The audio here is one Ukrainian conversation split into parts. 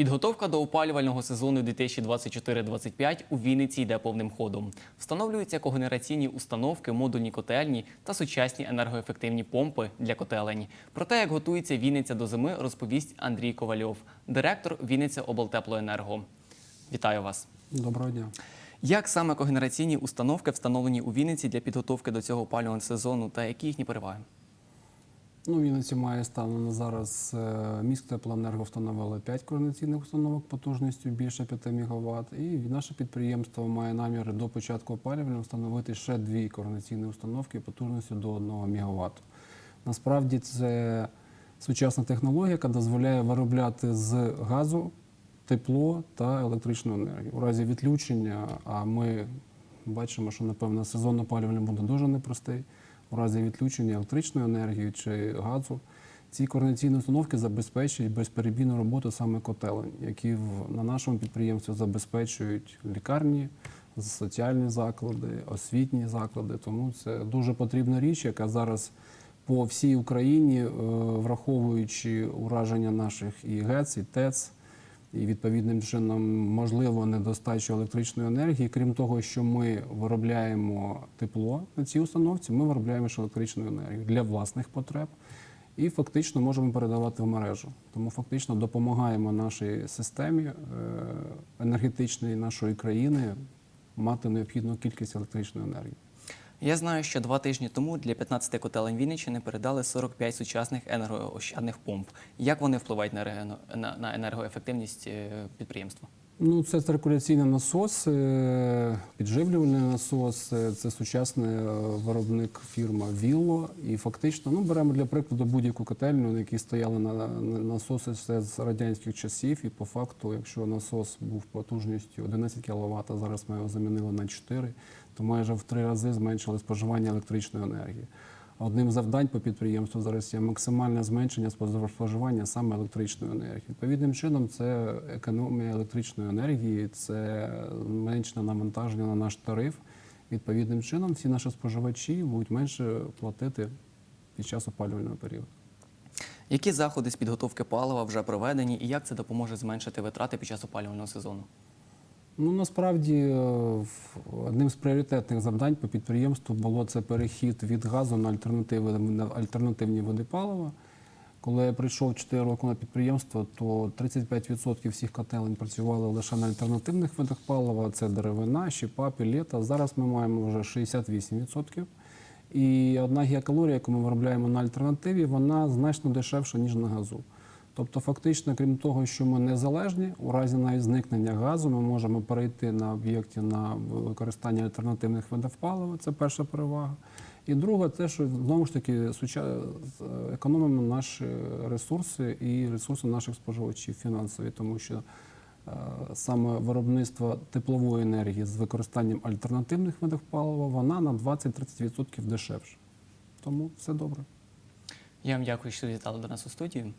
Підготовка до опалювального сезону 2024-2025 у Вінниці йде повним ходом. Встановлюються когенераційні установки, модульні котельні та сучасні енергоефективні помпи для котелень. Про те, як готується Вінниця до зими, розповість Андрій Ковальов, директор Вінниця облтеплоенерго. Вітаю вас! Доброго дня. Як саме когенераційні установки встановлені у Вінниці для підготовки до цього опалювального сезону та які їхні переваги? Ну, Вінниці має станом на зараз е, міськтеплоенерго встановили 5 координаційних установок потужністю більше 5 МВт. І наше підприємство має намір до початку опалювання встановити ще дві координаційні установки потужністю до 1 МВт. Насправді це сучасна технологія, яка дозволяє виробляти з газу тепло та електричну енергію. У разі відключення, а ми бачимо, що напевно сезон опалювання буде дуже непростий. У разі відключення електричної енергії чи газу ці координаційні установки забезпечують безперебійну роботу саме котелень, які на нашому підприємстві забезпечують лікарні, соціальні заклади, освітні заклади. Тому це дуже потрібна річ, яка зараз по всій Україні, е, враховуючи ураження наших і ГЕЦ, і ТЕЦ, і відповідним чином можливо недостачу електричної енергії. Крім того, що ми виробляємо тепло на цій установці, ми виробляємо ще електричну енергію для власних потреб і фактично можемо передавати в мережу. Тому фактично допомагаємо нашій системі е, енергетичної нашої країни мати необхідну кількість електричної енергії. Я знаю, що два тижні тому для 15 котелень Вінниччини передали 45 сучасних енергоощадних помп. Як вони впливають на, енергоефективність е, підприємства? Ну, це циркуляційний насос, е, підживлювальний насос, е, це сучасний е, виробник фірма Вілло. І фактично, ну беремо для прикладу будь-яку котельню, на якій стояли на, на насоси ще з радянських часів. І по факту, якщо насос був потужністю 11 кВт, зараз ми його замінили на 4, то майже в три рази зменшили споживання електричної енергії. Одним з завдань по підприємству зараз є максимальне зменшення споживання саме електричної енергії. Відповідним чином, це економія електричної енергії, це менше навантаження на наш тариф. Відповідним чином, всі наші споживачі будуть менше платити під час опалювального періоду. Які заходи з підготовки палива вже проведені, і як це допоможе зменшити витрати під час опалювального сезону? Ну насправді е, одним з пріоритетних завдань по підприємству було це перехід від газу на альтернативи на альтернативні види палива. Коли я прийшов 4 роки на підприємство, то 35% всіх котелень працювали лише на альтернативних видах палива. Це деревина, щепа, пілета. Зараз ми маємо вже 68%. І одна гігакалорія, яку ми виробляємо на альтернативі, вона значно дешевша, ніж на газу. Тобто, фактично, крім того, що ми незалежні, у разі навіть зникнення газу ми можемо перейти на об'єкті на використання альтернативних видів палива. Це перша перевага. І друга, те, що знову ж таки економимо наші ресурси і ресурси наших споживачів фінансові, тому що е, саме виробництво теплової енергії з використанням альтернативних видів палива, вона на 20-30% дешевше. Тому все добре. Я вам дякую, що завітали до нас у студію.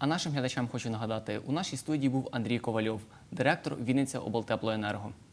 А нашим глядачам хочу нагадати: у нашій студії був Андрій Ковальов, директор Вінниця облтеплоенерго.